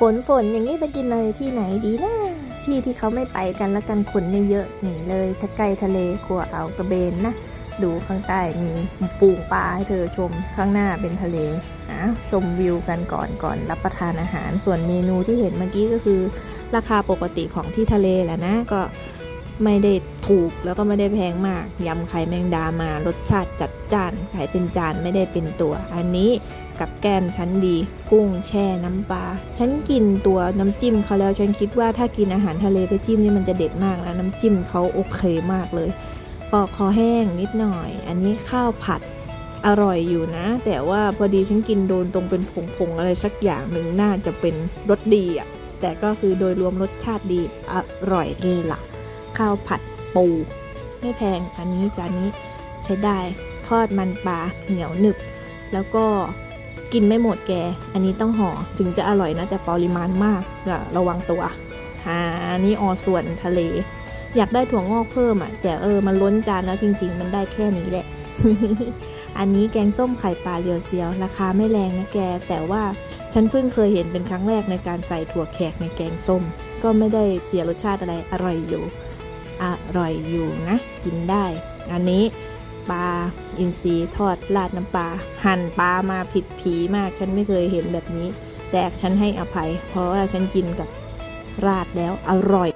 ฝนฝนอย่างนี้ไปกินอะไรที่ไหนดีนะที่ที่เขาไม่ไปกันแล้วกันขนไม่เยอะหนีเลย ถ้าใกล้ทะเลขัวเอากระเบนนะ ดูข้างใต้มีปูงปลาให้เธอชมข้างหน้าเป็นทะเลอะชมวิวกันก่อนก่อนรับประทานอาหาร ส่วนเมนูที่เห็นเมื่อกี้ก็คือ ราคาปกติของที่ทะเลแหละนะก็ ไม่ได้ถูกแล้วก็ไม่ได้แพงมากยำไข่แมงดามารสชาติจัดจ้านขายเป็นจานไม่ได้เป็นตัว อันนี้กับแก้มชั้นดี กุ้งแช่น้ำปลาฉันกินตัวน้ำจิ้มเขาแล้วฉันคิดว่าถ้ากินอาหารทะเลไปจิ้มนี่มันจะเด็ดมากนะน้ำจิ้มเขาโอเคมากเลยปอกคอแห้งนิดหน่อย อันนี้ข้าวผัดอร่อยอยู่นะ แต่ว่าพอดีฉันกินโดนตรงเป็นผงๆอะไรสักอย่างหนึ่งน่าจะเป็นรสดีอะแต่ก็คือโดยรวมรสชาติดีอร่อยเลยล่ะ ข้าวผัดปู ไม่แพงอันนี้จานนี้ใช้ได้ทอดมันปลาเหนียวหนึบ แล้วก็กินไม่หมดแก อันนี้ต้องห่อถึงจะอร่อยนะ แต่ปริมาณมากอย่าระวังตัวอ่าอันนี้ออส่วนทะเล อยากได้ถั่วงอกเพิ่มอะ แต่เออมันล้นจานแล้วจริง ๆ มันได้แค่นี้แหละ อันนี้แกงส้มไข่ปลาเรียวเซียว ราคาไม่แรงนะแก แต่ว่าฉันเพิ่งเคยเห็นเป็นครั้งแรกในการใส่ถั่วแขกในแกงส้ม ก็ไม่ได้เสียรสชาติอะไรอร่อยอยู่ อร่อยอยู่นะ กินได้ อันนี้ปลาอินทรีทอดราดน้ำปลาหั่นปลามาผิดผีมาก ฉันไม่เคยเห็นแบบนี้ แต่ฉันให้อภัย เพราะว่าฉันกินกับราดแล้วอร่อย